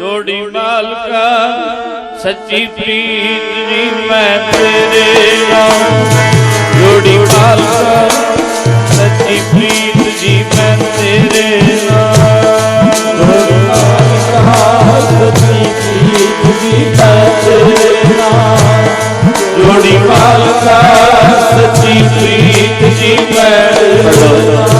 जोड़ी मालका, सच्ची प्रीत मैं तेरे जोड़ी मालका सच्ची प्रीत जी मैं तेरे जोड़ी मालका, सच्ची प्रीत जी मैं तेरे नाम। जोड़ी मालका, सच्ची प्रीत जी मैं तेरे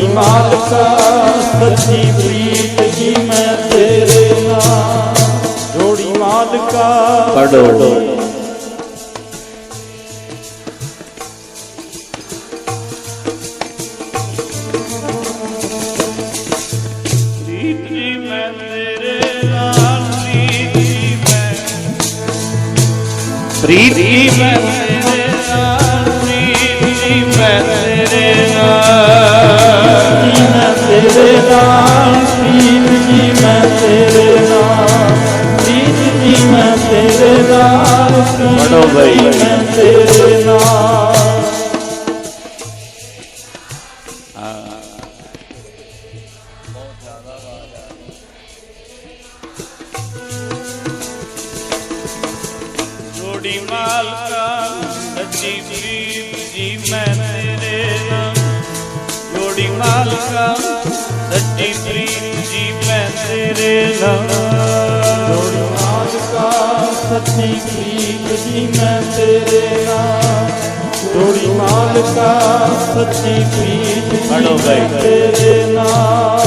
मेरी मालका सच्ची प्रीत की मैं तेरे नाम जोड़ी मालका पढ़ो। प्रीति, मैं तेरे नाम प्रीति मैं ਬਈ। ਮੈਂ ਤੇਰੇ ਨਾਲ ਜੋੜੀ ਮਾਲਕਾ, ਸੱਚੀ ਪ੍ਰੀਤ ਜੀ, ਮੈਂ ਤੇਰੇ ਨਾਲ ਜੋੜੀ ਮਾਲਕਾ, ਸੱਚੀ ਪ੍ਰੀਤ ਜੀ, ਮੈਂ ਤੇਰੇ ਨਾਲ ਸਾਥੀ ਪ੍ਰੀਤ ਜੀ ਮੈਂ ਤੇਰੇ ਨਾਲ? ਤੋੜੀ ਮਾਲਕਾ ਸੱਚੀ ਪ੍ਰੀਤ ਜੀ ਮੈਂ ਤੇਰੇ ਨਾਲ?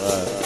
Right.